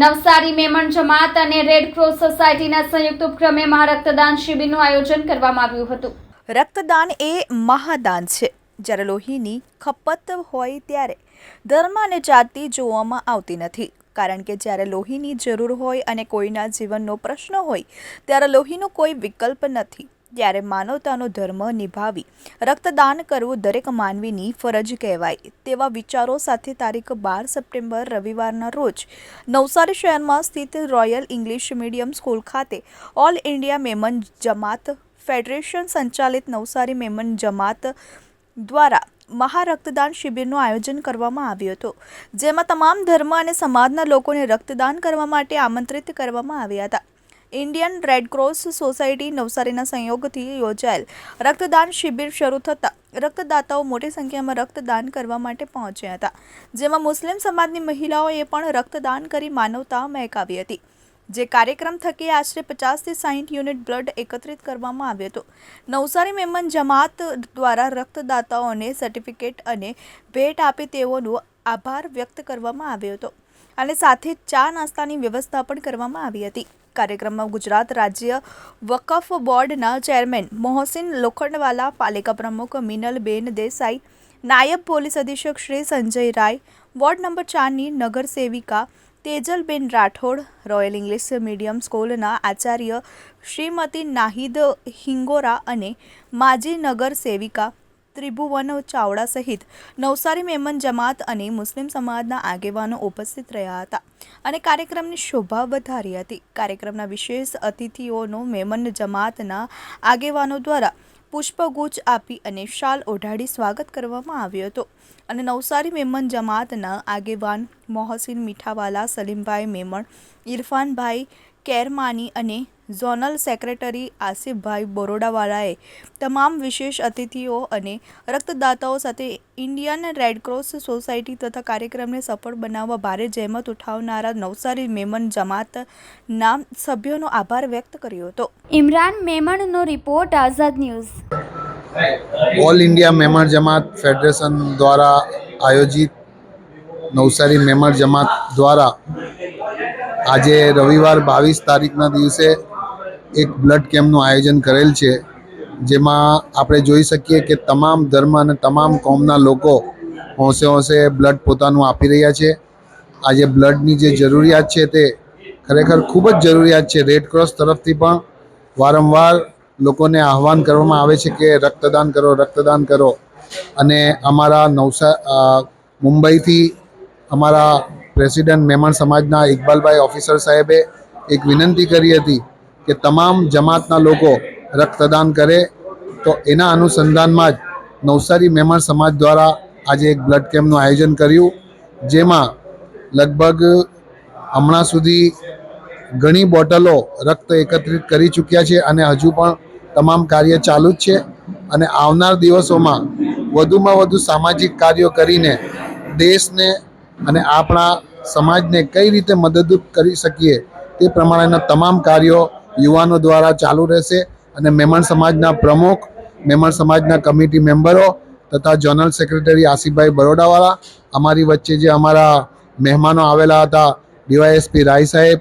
નવસારી મેમણ જમાત અને red cross સોસાયટીના સંયુક્ત ઉપક્રમે મહારક્તદાન શિબિરનું આયોજન કરવામાં આવ્યું હતું. રક્તદાન એ મહાદાન છે. જ્યારે લોહીની ખપત હોય ત્યારે ધર્મ અને જાતિ જોવામાં આવતી નથી. કારણ કે જ્યારે લોહીની જરૂર હોય અને કોઈના જીવનનો પ્રશ્ન હોય, ત્યારે લોહીનો કોઈ વિકલ્પ નથી. ત્યારે માનવતાનો ધર્મ નિભાવી રક્તદાન કરવું દરેક માનવીની ફરજ કહેવાય તેવા વિચારો સાથે તારીખ બાર સપ્ટેમ્બર રવિવારના રોજ નવસારી શહેરમાં સ્થિત રોયલ ઇંગ્લિશ મીડિયમ સ્કૂલ ખાતે all India Memon Jamat federation સંચાલિત નવસારી મેમન જમાત દ્વારા મહારક્તદાન શિબિરનું આયોજન કરવામાં આવ્યું હતું, જેમાં તમામ ધર્મ અને સમાજના લોકોને રક્તદાન કરવા માટે આમંત્રિત કરવામાં આવ્યા હતા. ઇન્ડિયન રેડક્રોસ સોસાયટી નવસારીના સંયોગથી યોજાયેલ રક્તદાન શિબિર શરૂ થતાં રક્તદાતાઓ મોટી સંખ્યામાં રક્તદાન કરવા માટે પહોંચ્યા હતા, જેમાં મુસ્લિમ સમાજની મહિલાઓએ પણ રક્તદાન કરી માનવતા મહેકાવી હતી. જે કાર્યક્રમ થકી આશરે પચાસથી સાહીઠ યુનિટ બ્લડ એકત્રિત કરવામાં આવ્યું હતું. નવસારી મેમન જમાત દ્વારા રક્તદાતાઓને સર્ટિફિકેટ અને ભેટ આપી તેઓનો આભાર વ્યક્ત કરવામાં આવ્યો હતો અને સાથે ચા નાસ્તાની વ્યવસ્થા પણ કરવામાં આવી હતી. કાર્યક્રમમાં ગુજરાત રાજ્ય વકફ બોર્ડના ચેરમેન મોહસિન લોખંડવાલા, પાલિકા પ્રમુખ મિનલબેન દેસાઈ, નાયબ પોલીસ અધિક્ષક શ્રી સંજય રાય, વોર્ડ નંબર ચારની નગર સેવિકા Tejalben Rathod, royal English medium સ્કૂલના આચાર્ય શ્રીમતી નાહિદ હિંગોરા અને માજી નગર સેવિકા ત્રિભુવન ચાવડા સહિત નવસારી મેમન જમાત અને મુસ્લિમ સમાજના આગેવાનો ઉપસ્થિત રહ્યા હતા અને કાર્યક્રમની શોભા વધારી હતી. કાર્યક્રમના વિશેષ અતિથિઓનો મેમન જમાતના આગેવાનો દ્વારા પુષ્પગુચ્છ આપી અને શાલ ઓઢાડી સ્વાગત કરવામાં આવ્યો હતો. અને નવસારી મેમન જમાતના આગેવાન મોહસિન મીઠાવાલા, સલીમભાઈ મેમણ, ઇરફાનભાઈ કેરમાની અને ઝોનલ સેક્રેટરી આસિફભાઈ બરોડાવાળાએ તમામ વિશેષ અતિથિઓ અને રક્તદાતાઓ સાથે ઇન્ડિયન રેડક્રોસ સોસાયટી તથા કાર્યક્રમને સફળ બનાવવા ભારે જહેમત ઉઠાવનારા નવસારી મેમન જમાતના સભ્યોનો આભાર વ્યક્ત કર્યો હતો. Imran મેમણનો report Azad news. All India Memon Jamat federation દ્વારા આયોજિત નવસારી મેમર જમાત દ્વારા આજે રવિવાર બાવીસ તારીખના દિવસે એક બ્લડ કેમ્પનું આયોજન કરેલ છે, જેમાં આપણે જોઈ શકીએ કે તમામ ધર્મ અને તમામ કોમના લોકો હોંશે હોંશે બ્લડ પોતાનું આપી રહ્યા છે. આજે બ્લડની જે જરૂરિયાત છે તે ખરેખર ખૂબ જ જરૂરિયાત છે. રેડ ક્રોસ તરફથી પણ વારંવાર લોકોને આહવાન કરવામાં આવે છે કે રક્તદાન કરો રક્તદાન કરો. અને અમારા નવસા મુંબઈથી અમારા પ્રેસિડેન્ટ મહેમાન સમાજના ઇકબાલભાઈ ઓફિસર સાહેબે એક વિનંતી કરી હતી કે તમામ જમાતના લોકો રક્તદાન કરે, તો એના અનુસંધાનમાં જ નવસારી મહેમાન સમાજ દ્વારા આજે એક બ્લડ કેમ્પનું આયોજન કર્યું, જેમાં લગભગ હમણાં સુધી ઘણી બોટલો રક્ત એકત્રિત કરી ચૂક્યા છે અને હજુ પણ તમામ કાર્ય ચાલુ જ છે અને આવનાર દિવસોમાં વધુમાં વધુ સામાજિક કાર્યો કરીને દેશને અને આપણા સમાજને કઈ રીતે મદદરૂપ કરી શકીએ તે પ્રમાણેના તમામ કાર્યો યુવાનો દ્વારા ચાલુ રહેશે અને મેમણ સમાજના પ્રમુખ, મેમણ સમાજના કમિટી મેમ્બરો તથા જનરલ સેક્રેટરી આસિફભાઈ બરોડાવાળા, અમારી વચ્ચે જે અમારા મહેમાનો આવેલા હતા, ડીવાયએસપી રાય સાહેબ,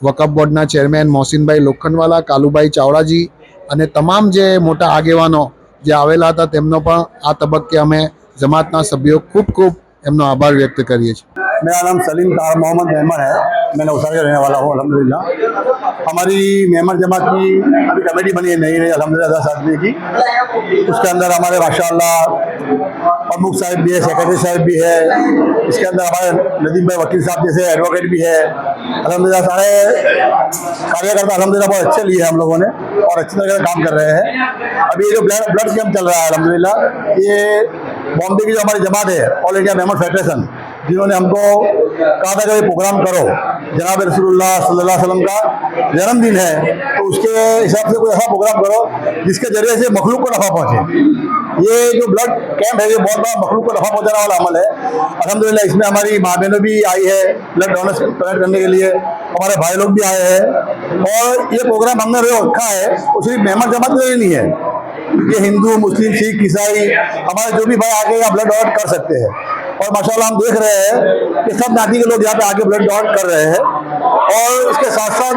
વકફ બોર્ડના ચેરમેન મોહસિનભાઈ લોખંડવાલા, કાલુભાઈ ચાવડાજી અને તમામ જે મોટા આગેવાનો જે આવેલા હતા, તેમનો પણ આ તબક્કે અમે જમાતના સભ્યો ખૂબ ખૂબ એમનો આભાર વ્યક્ત કરીએ છીએ. मेरा नाम सलीम तार मोहम्मद मेमन है। मैं नौसारी का रहने वाला हूँ अलहमदिल्ला हमारी मेमन जमात की अभी कमेटी बनी है नई नई अलहमदिल्ला दस आदमी की। उसके अंदर हमारे माशाल्लाह प्रमुख साहब भी है सेक्रेटरी साहब भी है। इसके अंदर हमारे नदीम भाई वकील साहब जैसे एडवोकेट भी है। अलहमदिल्ला सारे कार्यकर्ता अलहमदिल्ला बहुत अच्छे लिए हैं हम लोगों ने और अच्छी तरह से काम कर रहे हैं। अभी जो ब्लड ब्लड कैंप चल रहा है अलहमदिल्ला ये बॉम्बे की जो हमारी जमात है ऑल इंडिया मेमन फेडरेशन जिन्होंने हमको कहा था कि प्रोग्राम करो। जनाब अलैहि वसल्लम का जन्मदिन है तो उसके हिसाब से कोई ऐसा प्रोग्राम करो जिसके ज़रिए से मखलूक को नफा पहुँचे। ये जो ब्लड कैंप है, ये बहुत बड़ा मखलूक को नफा पहुँचाने वाला अमल है। अलहमदिल्ला इसमें हमारी माँ बहनों भी आई है ब्लड डोनेट कलेक्ट करने के लिए। हमारे भाई लोग भी आए हैं। और ये प्रोग्राम हमने रखा है सिर्फ़ मेहमान जमात के लिए नहीं है। ये हिंदू, मुस्लिम, सिख, ईसाई, हमारे जो भी भाई आके यहाँ ब्लड डोनेट कर सकते हैं। और माशाल्लाह हम देख रहे हैं कि सब नाती के लोग यहाँ पे आके ब्लड डॉट कर रहे हैं। और इसके साथ साथ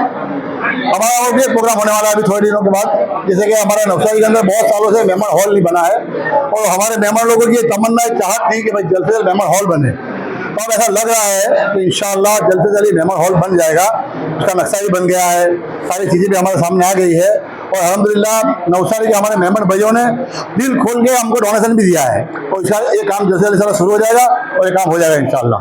हमारा और भी एक प्रोग्राम होने वाला है अभी थोड़े दिनों के बाद, जैसे कि हमारा नवसारी के अंदर बहुत सालों से मेहमान हॉल नहीं बना है। और हमारे मेहमान लोगों की तमन्ना, चाहत थी कि भाई जल्द से जल्द मेहमान हॉल बने। अब ऐसा लग रहा है कि इन जल्द से जल्द मेहमान हॉल बन जाएगा। उसका नक्शा भी बन गया है। सारी चीज़ें भी हमारे सामने आ गई है। और अलहमदिल्ला नवसारी के हमारे मेहमान भाइयों ने दिल खोल के हमको डोनेशन भी दिया है। और इसका ये काम जल्द से जल्द शुरू हो जाएगा और ये काम हो जाएगा इंशाल्लाह।